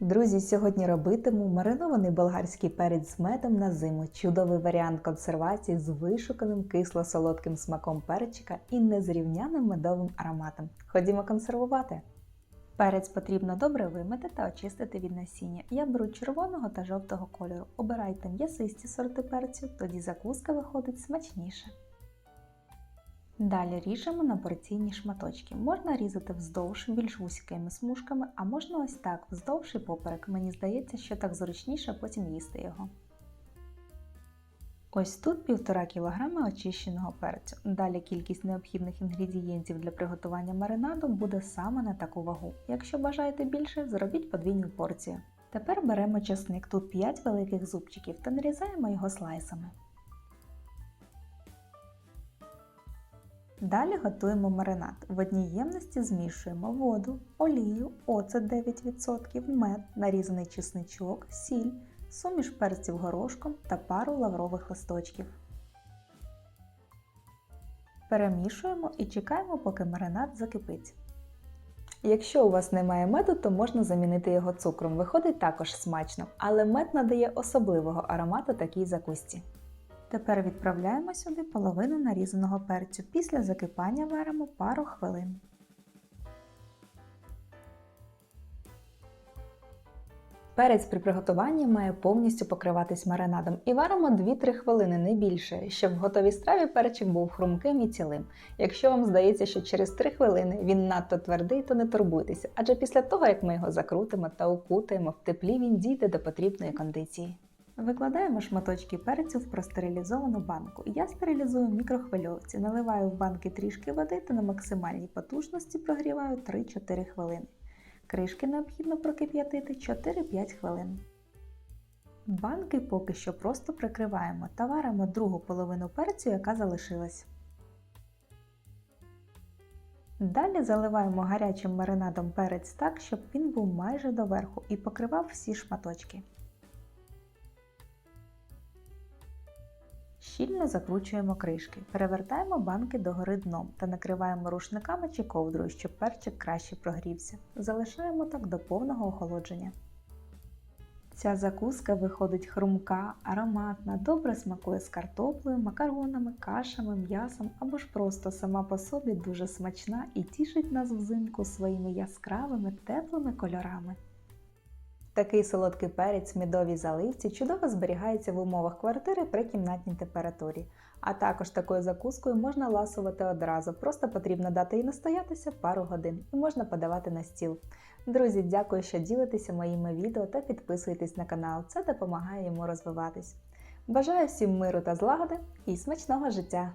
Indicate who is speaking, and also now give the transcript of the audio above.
Speaker 1: Друзі, сьогодні робитиму маринований болгарський перець з медом на зиму. Чудовий варіант консервації з вишуканим кисло-солодким смаком перчика і незрівняним медовим ароматом. Ходімо консервувати. Перець потрібно добре вимити та очистити від насіння. Я беру червоного та жовтого кольору. Обирайте м'ясисті сорти перцю, тоді закуска виходить смачніше. Далі ріжемо на порційні шматочки. Можна різати вздовж більш вузькими смужками, а можна ось так, вздовж і поперек. Мені здається, що так зручніше потім їсти його. Ось тут 1,5 кг очищеного перцю. Далі кількість необхідних інгредієнтів для приготування маринаду буде саме на таку вагу. Якщо бажаєте більше, зробіть подвійну порцію. Тепер беремо часник, тут 5 великих зубчиків та нарізаємо його слайсами. Далі готуємо маринад. В одній ємності змішуємо воду, олію, оцет 9%, мед, нарізаний чесничок, сіль, суміш перців горошком та пару лаврових листочків. Перемішуємо і чекаємо, поки маринад закипить. Якщо у вас немає меду, то можна замінити його цукром. Виходить також смачно, але мед надає особливого аромату такій закусці. Тепер відправляємо сюди половину нарізаного перцю. Після закипання варимо пару хвилин. Перець при приготуванні має повністю покриватись маринадом і варимо 2-3 хвилини, не більше, щоб в готовій страві перчик був хрумким і цілим. Якщо вам здається, що через 3 хвилини він надто твердий, то не турбуйтеся, адже після того, як ми його закрутимо та укутаємо в теплі, він дійде до потрібної кондиції. Викладаємо шматочки перцю в простерилізовану банку. Я стерилізую мікрохвильовці, наливаю в банки трішки води та на максимальній потужності прогріваю 3-4 хвилини. Кришки необхідно прокип'ятити 4-5 хвилин. Банки поки що просто прикриваємо та варимо другу половину перцю, яка залишилась. Далі заливаємо гарячим маринадом перець так, щоб він був майже доверху і покривав всі шматочки. Щільно закручуємо кришки, перевертаємо банки догори дном та накриваємо рушниками чи ковдрою, щоб перчик краще прогрівся. Залишаємо так до повного охолодження. Ця закуска виходить хрумка, ароматна, добре смакує з картоплею, макаронами, кашами, м'ясом або ж просто сама по собі дуже смачна і тішить нас взимку своїми яскравими теплими кольорами. Такий солодкий перець в заливці чудово зберігається в умовах квартири при кімнатній температурі. А також такою закускою можна ласувати одразу, просто потрібно дати їй настоятися пару годин і можна подавати на стіл. Друзі, дякую, що ділитеся моїми відео та підписуєтесь на канал, це допомагає йому розвиватись. Бажаю всім миру та злагоди і смачного життя!